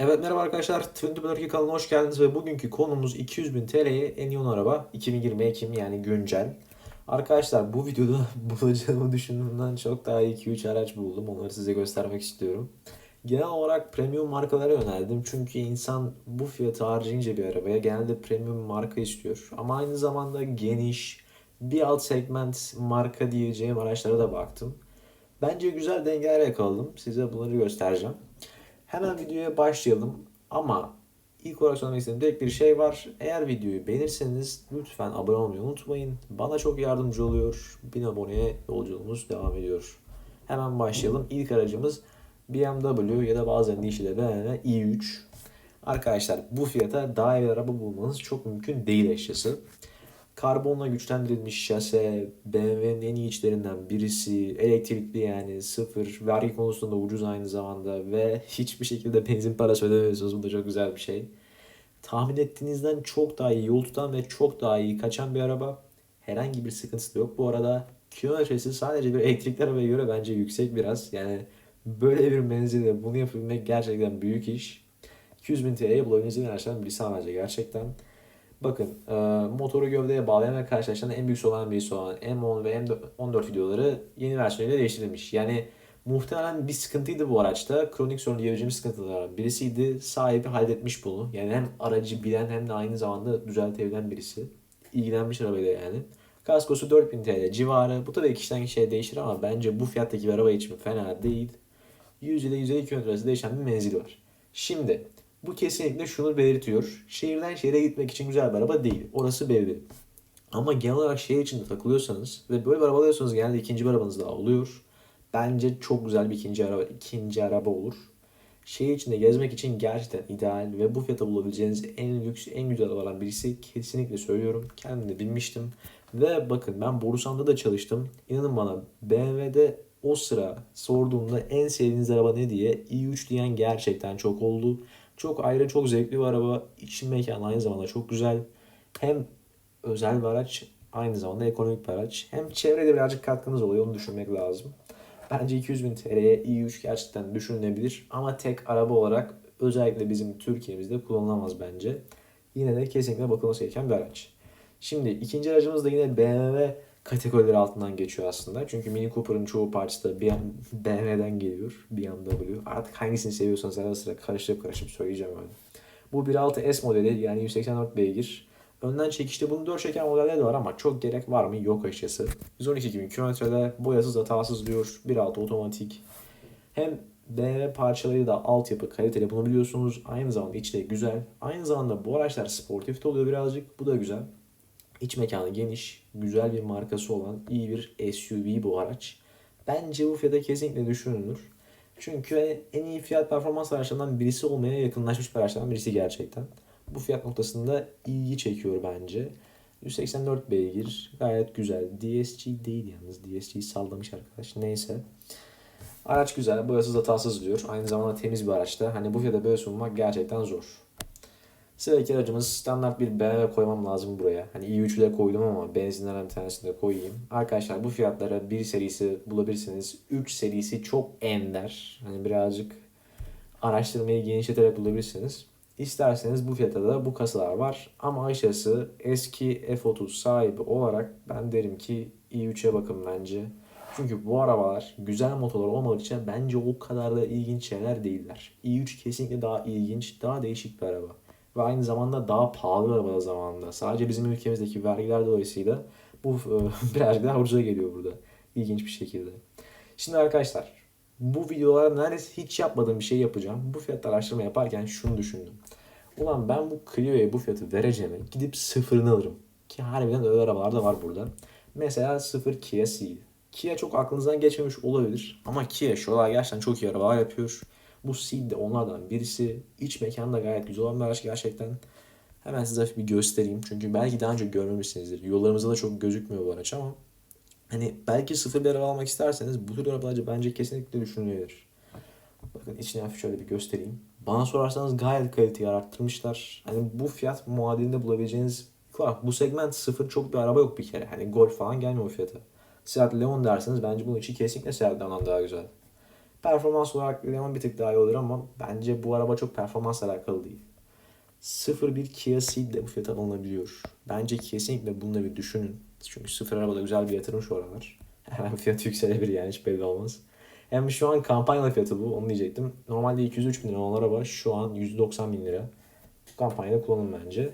Evet merhaba arkadaşlar. Twin Tübüler kanalına hoş geldiniz ve bugünkü konumuz 200.000 TL'ye en yoğun araba 2020 Ekim yani güncel. Arkadaşlar bu videoda bulacağımı düşündüğümden çok daha iyi 2-3 araç buldum. Onları size göstermek istiyorum. Genel olarak premium markalara yöneldim. Çünkü insan bu fiyatı harcayınca bir arabaya genelde premium marka istiyor. Ama aynı zamanda geniş, bir alt segment marka diyeceğim araçlara da baktım. Bence güzel dengeler yakaladım. Size bunları göstereceğim. Hemen videoya başlayalım ama ilk olarak söylemek istediğim tek bir şey var. Eğer videoyu beğenirseniz lütfen abone olmayı unutmayın. Bana çok yardımcı oluyor. 1000 aboneye yolculuğumuz devam ediyor. Hemen başlayalım. İlk aracımız BMW ya da bazen dişiyle beğenilen i3. Arkadaşlar bu fiyata daha iyi araba bulmanız çok mümkün değil eşyası. Karbonla güçlendirilmiş şase, BMW'nin en iyi içlerinden birisi, elektrikli yani sıfır, vergi konusunda ucuz aynı zamanda ve hiçbir şekilde benzin parası ödemiyorsunuz. Bu da çok güzel bir şey. Tahmin ettiğinizden çok daha iyi yol tutan ve çok daha iyi kaçan bir araba. Herhangi bir sıkıntısı da yok. Bu arada kilometresi sadece bir elektrikli arabaya göre bence yüksek biraz. Yani böyle bir menzilde bunu yapabilmek gerçekten büyük iş. 200 bin TL'ye bulabileceğiniz araçlardan birisi bence gerçekten. Bakın e, motoru gövdeye bağlayan ve karşılaştıran en büyük olan birisi olan M10 ve M14 videoları yeni versiyonuyla değiştirilmiş. Yani muhtemelen bir sıkıntıydı bu araçta. Kronik sorun diyebileceğimiz sıkıntılardan birisiydi. Sahibi halletmiş bunu. Yani hem aracı bilen hem de aynı zamanda düzeltebilen birisi. İlgilenmiş arabayla yani. Kaskosu 4000 TL civarı. Bu tabii kişiden kişiye değişir ama bence bu fiyattaki bir araba için fena değil. 100 ile 150 km arası değişen bir menzili var. Şimdi bu kesinlikle şunu belirtiyor. Şehirden şehre gitmek için güzel bir araba değil. Orası belli. Ama genel olarak şehir içinde takılıyorsanız ve böyle bir araba alıyorsanız genelde ikinci bir arabanız daha oluyor. Bence çok güzel bir ikinci araba, ikinci araba olur. Şehir içinde gezmek için gerçekten ideal ve bu fiyata bulabileceğiniz en lüks, en güzel arabalardan birisi kesinlikle söylüyorum. Kendim de bilmiştim. Ve bakın ben Borusan'da da çalıştım. İnanın bana BMW'de o sıra sorduğumda en sevdiğiniz araba ne diye i3 diyen gerçekten çok oldu. Çok ayrı, çok zevkli bir araba. İçin mekanı aynı zamanda çok güzel. Hem özel bir araç, aynı zamanda ekonomik bir araç. Hem çevrede birazcık katkınız oluyor, onu düşünmek lazım. Bence 200 bin TL'ye i3 gerçekten düşünülebilir. Ama tek araba olarak özellikle bizim Türkiye'mizde kullanılamaz bence. Yine de kesinlikle bakılması gereken bir araç. Şimdi ikinci aracımız da yine BMW kategorileri altından geçiyor aslında. Çünkü Mini Cooper'ın çoğu parçası da BMW'den geliyor. BMW. Artık hangisini seviyorsanız ara sıra karıştırıp karıştırıp söyleyeceğim öyle. Bu 1.6 S modeli yani 184 beygir. Önden çekişte bunun 4 çeken modelleri de var ama çok gerek var mı? Yok açıkçası. 112 bin kilometrede boyasız hatasız diyor. 1.6 otomatik. Hem BMW parçaları da altyapı kaliteli bunu biliyorsunuz. Aynı zamanda içleri güzel. Aynı zamanda bu araçlar sportif de oluyor birazcık. Bu da güzel. İç mekanı geniş, güzel bir markası olan iyi bir SUV bu araç. Bence bu fiyata kesinlikle düşünülür. Çünkü en iyi fiyat performans araçlarından birisi olmaya yakınlaşmış bir araçlardan birisi gerçekten. Bu fiyat noktasında ilgi çekiyor bence. 184 beygir gayet güzel. DSG değil yalnız. DSG sallamış arkadaş. Neyse. Araç güzel. Boyasız hatasız diyor. Aynı zamanda temiz bir araçta. Hani bu fiyata böyle sunmak gerçekten zor. Sıradaki aracımız standart bir BMW koymam lazım buraya. Hani i3'ü koydum ama benzinlerden bir tanesini de koyayım. Arkadaşlar bu fiyatlara bir serisi bulabilirsiniz. 3 serisi çok ender. Hani birazcık araştırmayı genişleterek bulabilirsiniz. İsterseniz bu fiyata da bu kasalar var. Ama aşağısı eski F30 sahibi olarak ben derim ki i3'e bakın bence. Çünkü bu arabalar güzel motorlar olmadıkça bence o kadar da ilginç şeyler değiller. i3 kesinlikle daha ilginç, daha değişik bir araba ve aynı zamanda daha pahalı bir araba zamanında. Sadece bizim ülkemizdeki vergiler dolayısıyla bu birazcık daha ucuza geliyor burada. İlginç bir şekilde. Şimdi arkadaşlar bu videolarda neredeyse hiç yapmadığım bir şey yapacağım. Bu fiyat araştırma yaparken şunu düşündüm. Ulan ben bu Clio'ya bu fiyatı vereceğime gidip sıfırını alırım. Ki harbiden öyle arabalar da var burada. Mesela sıfır Kia Ceed. Kia çok aklınızdan geçmemiş olabilir. Ama Kia şu aralar gerçekten çok iyi arabalar yapıyor. Bu Seed de onlardan birisi. İç mekanı da gayet güzel olan bir araç gerçekten. Hemen size bir göstereyim. Çünkü belki daha önce görmemişsinizdir. Yollarımızda da çok gözükmüyor bu araç ama hani belki sıfır bir araba almak isterseniz bu tür arabalar bence kesinlikle düşünülebilir. Bakın içini hafif şöyle bir göstereyim. Bana sorarsanız gayet kaliteyi arttırmışlar. Hani bu fiyat muadilinde bulabileceğiniz Bak bu segment sıfır çok bir araba yok bir kere. Hani Golf falan gelmiyor o fiyata. Seat Leon derseniz bence bunun için kesinlikle Seat Leon'dan daha güzel. Performans olarak Leon bir tık daha iyi olur ama bence bu araba çok performansla alakalı değil. 0.1 Kia Ceed de bu fiyata alınabiliyor. Bence kesinlikle bunu da bir düşünün. Çünkü sıfır arabada güzel bir yatırım şu aralar. Hemen fiyat yükselebilir yani hiç belli olmaz. Hem şu an kampanyalı fiyatı bu onu diyecektim. Normalde 203 bin lira olan araba şu an 190 bin lira. Kampanyada kullanın bence.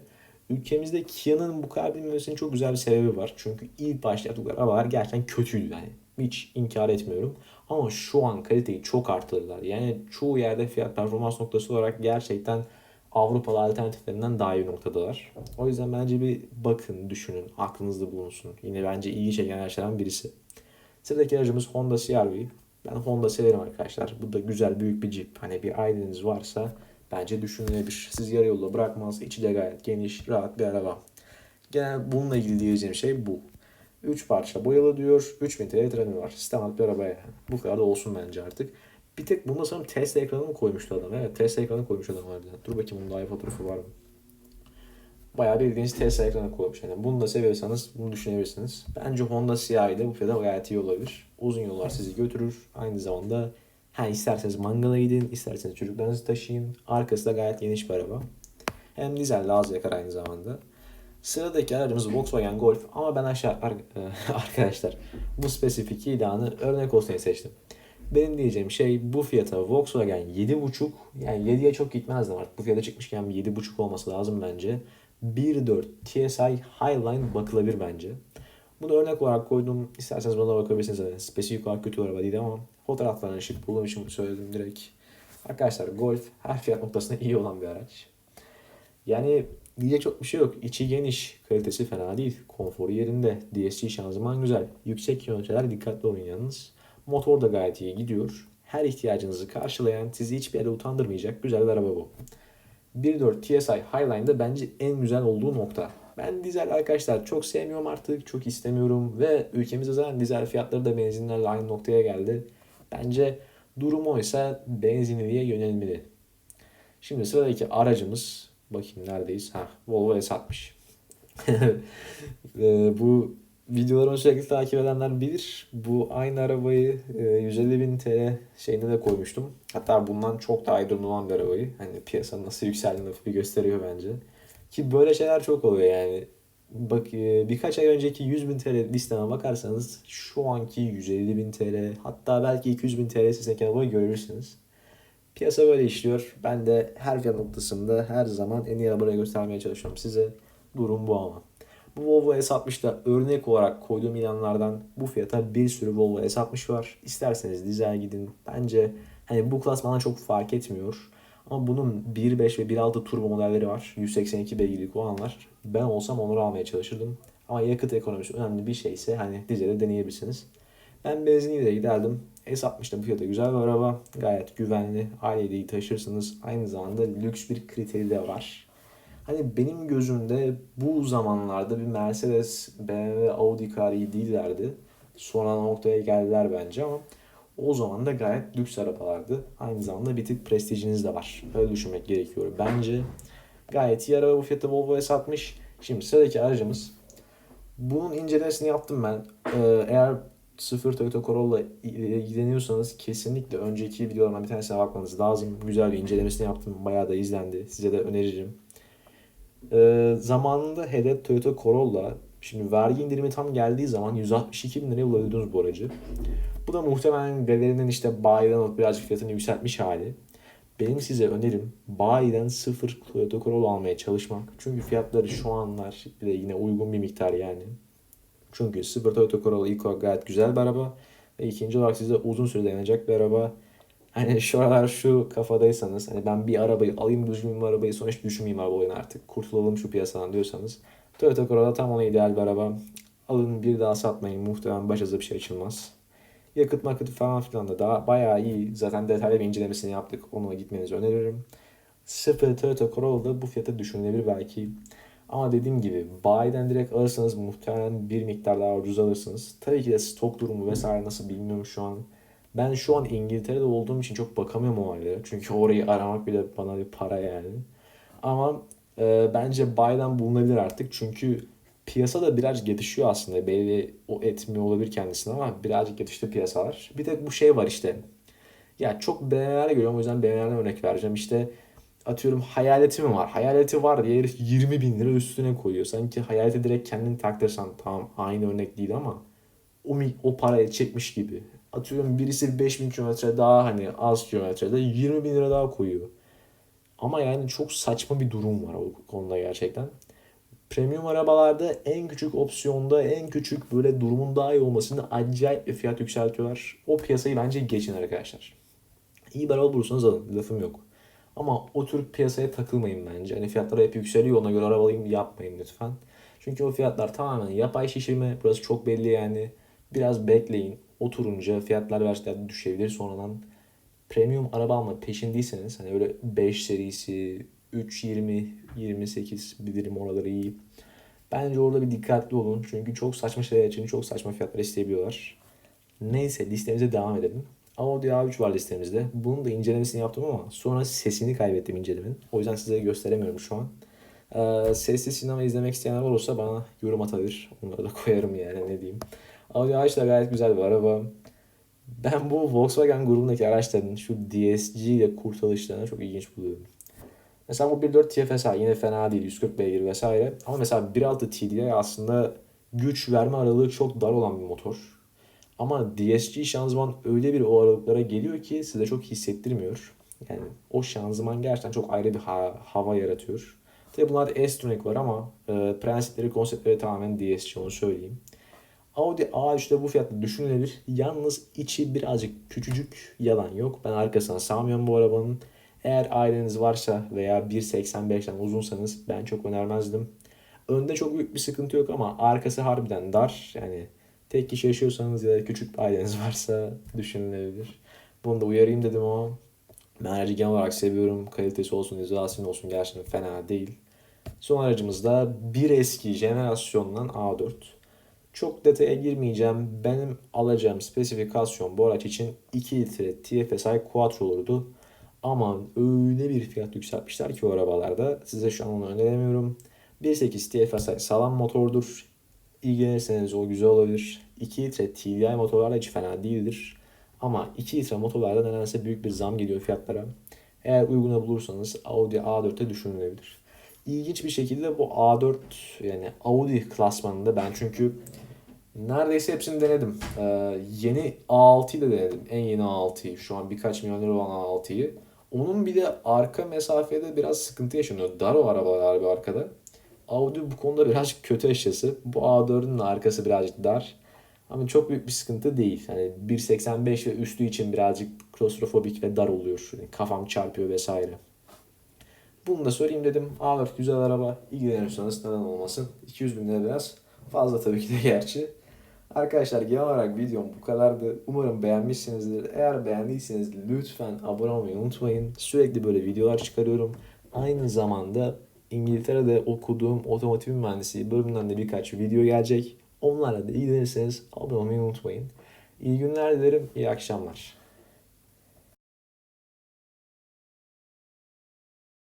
Ülkemizde Kia'nın bu kadar bilinmesinin çok güzel bir sebebi var. Çünkü ilk başta yaptıkları arabalar gerçekten kötüydü yani. Hiç inkar etmiyorum. Ama şu an kaliteyi çok arttırdılar. Yani çoğu yerde fiyat performans noktası olarak gerçekten Avrupalı alternatiflerinden daha iyi noktadalar. O yüzden bence bir bakın, düşünün, aklınızda bulunsun. Yine bence iyi çeken araçlardan birisi. Sıradaki aracımız Honda CR-V. Ben Honda severim arkadaşlar. Bu da güzel büyük bir Jeep. Hani bir aileniz varsa bence düşünülebilir. Siz yarı yolda bırakmaz. İçi de gayet geniş, rahat bir araba. Genel bununla ilgili diyeceğim şey bu. 3 parça boyalı diyor. 3000 TL treni var. Sistematik bir arabaya. Bu kadar da olsun bence artık. Bir tek bunda sanırım Tesla ekranı mı koymuştu adam? Evet Tesla ekranı koymuş adam harbiden. Dur bakayım bunda daha fotoğrafı var mı? Bayağı bildiğiniz Tesla ekranı koymuş. Yani bunu da seviyorsanız bunu düşünebilirsiniz. Bence Honda CRV'de bu fiyata gayet iyi olabilir. Uzun yollar sizi götürür. Aynı zamanda ha isterseniz mangala gidin, isterseniz çocuklarınızı taşıyın. Arkası da gayet geniş bir araba. Hem dizel az yakar aynı zamanda. Sıradaki aracımız Volkswagen Golf ama ben aşağı arkadaşlar bu spesifik ilanı örnek olsun diye seçtim. Benim diyeceğim şey bu fiyata Volkswagen 7.5 yani 7'ye çok gitmezdim artık. Bu fiyata çıkmışken 7.5 olması lazım bence. 1.4 TSI Highline bakılabilir bence. Bunu örnek olarak koydum. İsterseniz buna bakabilirsiniz. Yani spesifik olarak kötü araba değil ama fotoğraflarını şık bulduğum için söyledim direkt. Arkadaşlar Golf her fiyat noktasında iyi olan bir araç. Yani diyecek çok bir şey yok. İçi geniş, kalitesi fena değil. Konforu yerinde. DSG şanzıman güzel. Yüksek kilometreler dikkatli olun yalnız. Motor da gayet iyi gidiyor. Her ihtiyacınızı karşılayan, sizi hiçbir yere utandırmayacak güzel bir araba bu. 1.4 TSI Highline'da bence en güzel olduğu nokta. Ben dizel arkadaşlar çok sevmiyorum artık, çok istemiyorum ve ülkemizde zaten dizel fiyatları da benzinlerle aynı noktaya geldi. Bence durum oysa benzinliye yönelmeli. Şimdi sıradaki aracımız, bakayım neredeyiz? Ha, Volvo S60. bu videolarımı sürekli takip edenler bilir. Bu aynı arabayı 150 e, bin TL şeyine de koymuştum. Hatta bundan çok daha iyi olan bir arabayı. Hani piyasanın nasıl yükseldiğini bir gösteriyor bence. Ki böyle şeyler çok oluyor yani. Bak e, birkaç ay önceki 100 bin TL listeme bakarsanız şu anki 150 bin TL hatta belki 200 bin TL sesindeki arabayı görürsünüz. Piyasa böyle işliyor. Ben de her fiyat noktasında her zaman en iyi arabayı göstermeye çalışıyorum size. Durum bu ama. Bu Volvo S60'da örnek olarak koyduğum ilanlardan bu fiyata bir sürü Volvo S60 var. İsterseniz dizel gidin. Bence hani bu klas bana çok fark etmiyor. Ama bunun 1.5 ve 1.6 turbo modelleri var. 182 beygirlik olanlar. Ben olsam onları almaya çalışırdım. Ama yakıt ekonomisi önemli bir şeyse hani dizede deneyebilirsiniz. Ben benzinliğe de giderdim. S60'da bu fiyata güzel bir araba. Gayet güvenli. Aileyi taşırsınız. Aynı zamanda lüks bir kriteri de var. Hani benim gözümde bu zamanlarda bir Mercedes, BMW, Audi kadar iyi değillerdi. Sonra noktaya geldiler bence ama o zaman da gayet lüks arabalardı. Aynı zamanda bir tık prestijiniz de var. Öyle düşünmek gerekiyor. Bence gayet iyi araba bu fiyatı Volvo S60. Şimdi sıradaki aracımız. Bunun incelemesini yaptım ben. Ee, eğer sıfır Toyota Corolla ilgileniyorsanız kesinlikle önceki videolarımdan bir tanesine bakmanız lazım. Güzel bir incelemesini yaptım. Bayağı da izlendi. Size de öneririm. Ee, zamanında hedef Toyota Corolla şimdi vergi indirimi tam geldiği zaman 162 bin liraya bulabiliyordunuz bu aracı. Bu da muhtemelen galerinin işte bayiden alıp birazcık fiyatını yükseltmiş hali. Benim size önerim bayiden sıfır Toyota Corolla almaya çalışmak. Çünkü fiyatları şu anlar bir de yine uygun bir miktar yani. Çünkü sıfır Toyota Corolla olarak gayet güzel bir araba. Ve ikinci olarak size uzun süre dayanacak bir araba. Hani şu aralar şu kafadaysanız hani ben bir arabayı alayım düzgün bir arabayı sonra hiç düşünmeyeyim araba oyunu artık. Kurtulalım şu piyasadan diyorsanız. Toyota Corolla tam ona ideal bir araba. Alın bir daha satmayın. Muhtemelen başınıza bir şey açılmaz. Yakıt makıtı falan filan da daha bayağı iyi. Zaten detaylı bir incelemesini yaptık. Ona gitmenizi öneririm. Sıfır Toyota Corolla'da bu fiyata düşünülebilir belki. Ama dediğim gibi bayiden direkt alırsanız muhtemelen bir miktar daha ucuz alırsınız. Tabii ki de stok durumu vesaire nasıl bilmiyorum şu an. Ben şu an İngiltere'de olduğum için çok bakamıyorum o. Çünkü orayı aramak bile bana bir para yani. Ama e, bence bayiden bulunabilir artık. Çünkü piyasa da biraz yetişiyor aslında. Belli o etmiyor olabilir kendisine ama birazcık yetişti piyasalar. Bir tek bu şey var işte. Ya çok BMW'ler görüyorum o yüzden BMW'den örnek vereceğim. İşte atıyorum hayaleti mi var? Hayaleti var diye herif 20 bin lira üstüne koyuyor. Sanki hayaleti direkt kendin taktırsan tamam aynı örnek değil ama o, o parayı çekmiş gibi. Atıyorum birisi 5000 kilometre daha hani az kilometrede 20 bin lira daha koyuyor. Ama yani çok saçma bir durum var o konuda gerçekten. Premium arabalarda en küçük opsiyonda en küçük böyle durumun daha iyi olmasını acayip bir fiyat yükseltiyorlar. O piyasayı bence geçin arkadaşlar. İyi bir araba bulursanız alın. Lafım yok. Ama o tür piyasaya takılmayın bence. Hani fiyatlar hep yükseliyor ona göre araba alayım yapmayın lütfen. Çünkü o fiyatlar tamamen yapay şişirme. Burası çok belli yani. Biraz bekleyin. Oturunca fiyatlar gerçekten düşebilir sonradan. Premium araba alma peşindeyseniz hani öyle 5 serisi 3, 20, 28 bilirim oraları iyi. Bence orada bir dikkatli olun. Çünkü çok saçma şeyler için çok saçma fiyatlar isteyebiliyorlar. Neyse listemize devam edelim. Audi A3 var listemizde. Bunun da incelemesini yaptım ama sonra sesini kaybettim incelemenin. O yüzden size gösteremiyorum şu an. Ee, sesli sinema izlemek isteyenler olursa bana yorum atabilir. Onları da koyarım yani ne diyeyim. Audi A3 da gayet güzel bir araba. Ben bu Volkswagen grubundaki araçların şu DSG ile kurtarışlarını çok ilginç buluyorum. Mesela bu 1.4 TFSI yine fena değil 140 beygir vesaire. Ama mesela 1.6 TDI aslında güç verme aralığı çok dar olan bir motor. Ama DSG şanzıman öyle bir o aralıklara geliyor ki size çok hissettirmiyor. Yani o şanzıman gerçekten çok ayrı bir ha- hava yaratıyor. Tabi bunlarda S-Tronic var ama e, prensipleri, konseptleri tamamen DSG onu söyleyeyim. Audi A3'te bu fiyatta düşünülebilir. Yalnız içi birazcık küçücük. Yalan yok. Ben arkasına sağmıyorum bu arabanın. Eğer aileniz varsa veya 1.85'ten uzunsanız ben çok önermezdim. Önde çok büyük bir sıkıntı yok ama arkası harbiden dar. Yani tek kişi yaşıyorsanız ya da küçük bir aileniz varsa düşünülebilir. Bunu da uyarayım dedim ama ben aracı genel olarak seviyorum. Kalitesi olsun, izolasyon olsun gerçekten fena değil. Son aracımız da bir eski jenerasyondan A4. Çok detaya girmeyeceğim. Benim alacağım spesifikasyon bu araç için 2 litre TFSI Quattro'lurdu. Ama öyle bir fiyat yükseltmişler ki o arabalarda. Size şu an onu öneremiyorum. 1.8 TFSI sağlam motordur. İlgilenirseniz o güzel olabilir. 2 litre TDI motorlarla hiç fena değildir. Ama 2 litre motorlarda nedense büyük bir zam geliyor fiyatlara. Eğer uyguna bulursanız Audi A4'te düşünülebilir. İlginç bir şekilde bu A4 yani Audi klasmanında ben çünkü neredeyse hepsini denedim. Ee, yeni A6'yı da denedim. En yeni A6'yı. Şu an birkaç milyon lira olan A6'yı. Onun bir de arka mesafede biraz sıkıntı yaşanıyor. Dar o arabalar bir arkada. Audi bu konuda birazcık kötü eşyası. Bu A4'ün de arkası birazcık dar. Ama çok büyük bir sıkıntı değil. Hani 1.85 ve üstü için birazcık klostrofobik ve dar oluyor. Yani kafam çarpıyor vesaire. Bunu da söyleyeyim dedim. A4 güzel araba. İlgileniyorsanız neden olmasın. 200 bin lira biraz fazla tabii ki de gerçi. Arkadaşlar genel olarak videom bu kadardı. Umarım beğenmişsinizdir. Eğer beğendiyseniz lütfen abone olmayı unutmayın. Sürekli böyle videolar çıkarıyorum. Aynı zamanda İngiltere'de okuduğum otomotiv mühendisliği bölümünden de birkaç video gelecek. Onlarla da ilgilenirseniz abone olmayı unutmayın. İyi günler dilerim, iyi akşamlar.